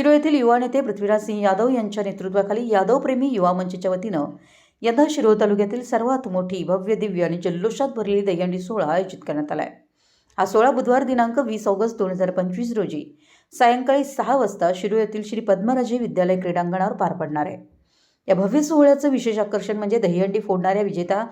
शिरो येथील युवा नेते पृथ्वीराज सिंह यादव यांच्या नेतृत्वाखाली यादवप्रेमी युवा मंचच्या वतीनं यंदा शिरोळ तालुक्यातील सर्वात मोठी भव्य दिव्य आणि जल्लोषात भरलेली दहीहंडी सोहळा आयोजित करण्यात आला आहे हा सोहळा बुधवार दिनांक वीस ऑगस्ट दोन हजार पंचवीस रोजी सायंकाळी सहा वाजता शिरो येथील श्री पद्मराजे विद्यालय क्रीडांगणावर पार पडणार आहे. या भव्य सोहळ्याचं विशेष आकर्षण म्हणजे दहीहंडी फोडणाऱ्या विजेता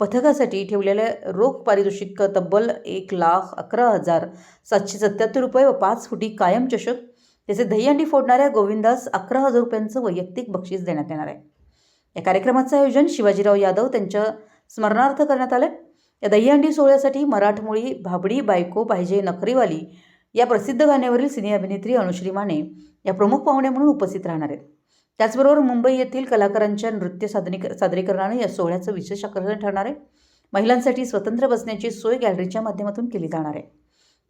पथकासाठी ठेवलेल्या रोख पारितोषिक तब्बल एक लाख अकरा हजार सातशे सत्याहत्तर रुपये व पाच फुटी कायम चषक त्याचे दहीहंडी फोडणाऱ्या गोविंदास अकरा हजार रुपयांचं वैयक्तिक बक्षीस देण्यात येणार आहे. या कार्यक्रमाचं आयोजन शिवाजीराव यादव त्यांच्या स्मरणार्थ करण्यात आलं या दहीहंडी सोहळ्यासाठी मराठमोळी भाबडी बायको पाहिजे नखरीवाली या प्रसिद्ध गाण्यावरील सिने अभिनेत्री अनुश्री माने या प्रमुख पाहुण्या म्हणून उपस्थित राहणार आहेत. त्याचबरोबर मुंबई येथील कलाकारांच्या नृत्य सादनी सादरीकरणानं या सोहळ्याचं विशेष आकर्षण ठरणार आहे. महिलांसाठी स्वतंत्र बसण्याची सोय गॅलरीच्या माध्यमातून केली जाणार आहे.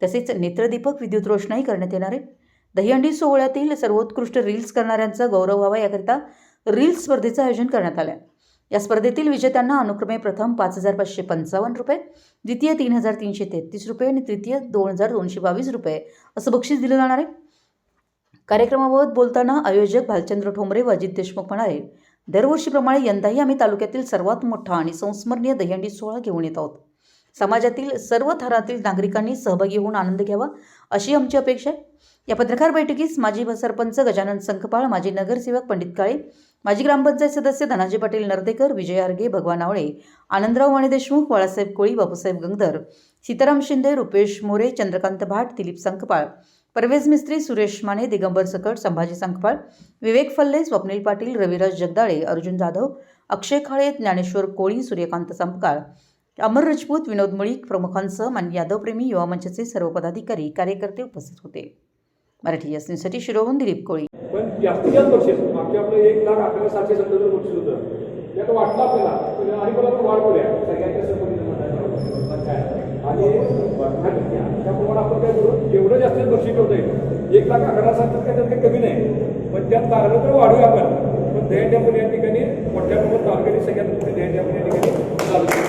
तसेच नेत्रदीपक विद्युत रोषणाई करण्यात येणार आहे. दहीहंडी सोहळ्यातील सर्वोत्कृष्ट रील्स करणाऱ्यांचा गौरव व्हावा याकरिता रील्स स्पर्धेचं आयोजन करण्यात आलं आहे या स्पर्धेतील विजेत्यांना अनुक्रमे प्रथम पाच हजार पाचशे पंचावन्न रुपये द्वितीय तीन हजार तीनशे तेहतीस रुपये आणि तृतीय दोन हजार दोनशे बावीस रुपये असं बक्षीस दिलं जाणार आहे. कार्यक्रमाबाबत बोलताना आयोजक भालचंद्र ठोंबरे व अजित देशमुख म्हणाले दरवर्षीप्रमाणे यंदाही आम्ही तालुक्यातील सर्वात मोठा आणि संस्मरणीय दहीहंडी सोहळा घेऊन येत आहोत. समाजातील सर्व थरातील नागरिकांनी सहभागी होऊन आनंद घ्यावा अशी आमची अपेक्षा आहे. या पत्रकार बैठकीस माजी सरपंच गजानन संकपाळ माजी नगरसेवक पंडित काळे माजी ग्रामपंचायत सदस्य धनाजी पाटील नर्देकर विजय आर्गे भगवान आवळे आनंदराव माने देशमुख बाळासाहेब कोळी बापूसाहेब गंगधर सीताराम शिंदे रुपेश मोरे चंद्रकांत भाट दिलीप संकपाळ परवेज मिस्त्री सुरेश माने दिगंबर सकट संभाजी संकपाळ विवेक फल्ले स्वप्नील पाटील रविराज जगदाळे अर्जुन जाधव अक्षय खाळे ज्ञानेश्वर कोळी सूर्यकांत संपकाळ अमर राजपूत विनोद मुळीक प्रमुखांसह मान यादवप्रेमी युवा मंचाचे सर्व पदाधिकारी कार्यकर्ते उपस्थित होते. मराठी या न्यूजसाठी शिरोहून दिलीप कोळी. पण जास्तीत जास्त बक्षीस मागच्या आपलं एक लाख अकरा सातशे सत्तर बक्षीस होतं. त्यात वाटलं आपल्याला पण आणि परत वाढ करूया. सगळ्यांच्या सहमतीनं आणि त्याप्रमाणे आपण काय करू? जेवढं जास्त बक्षीस ठेवता येईल एक लाख अकरा सात काय त्यात काही कमी नाही. पण त्यात लागलं तर वाढूया आपण. पण दह्याच्या पण या ठिकाणी मोठ्या प्रमाणात तालुक्याने सगळ्यात मोठे दह्याच्या पण या ठिकाणी चालू